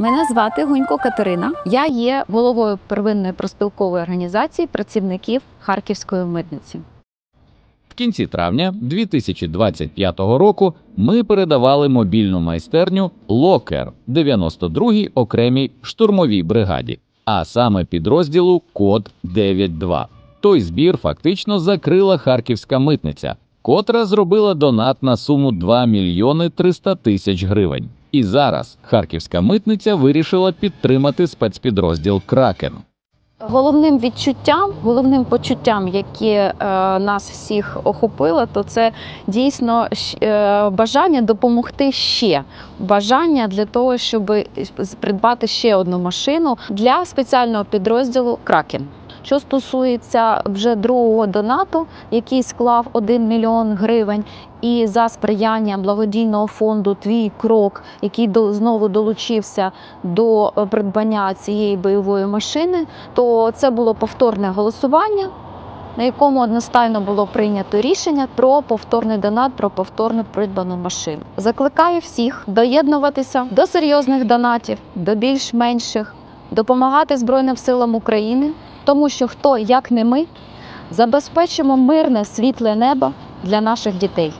Мене звати Гунько Катерина. Я є головою первинної проспілкової організації працівників Харківської митниці. В кінці травня 2025 року ми передавали мобільну майстерню Локер 92-й окремій штурмовій бригаді, а саме підрозділу Код 92. Той збір фактично закрила харківська митниця, котра зробила донат на суму 2 мільйони 300 тисяч гривень. І зараз харківська митниця вирішила підтримати спецпідрозділ Кракен. Головним відчуттям, головним почуттям, яке нас всіх охопило, то це дійсно е, бажання допомогти ще. Бажання для того, щоб придбати ще одну машину для спеціального підрозділу Кракен. Що стосується вже другого донату, який склав 1 мільйон гривень, і за сприяння благодійного фонду Твій крок, який знову долучився до е, придбання цієї бойової машини, то це було повторне голосування, на якому одностайно було прийнято рішення про повторний донат, про повторну придбану машину. Закликаю всіх доєднуватися до серйозних донатів, до більш менших, допомагати Збройним силам України, тому що хто, як не ми, забезпечимо мирне світле небо для наших дітей.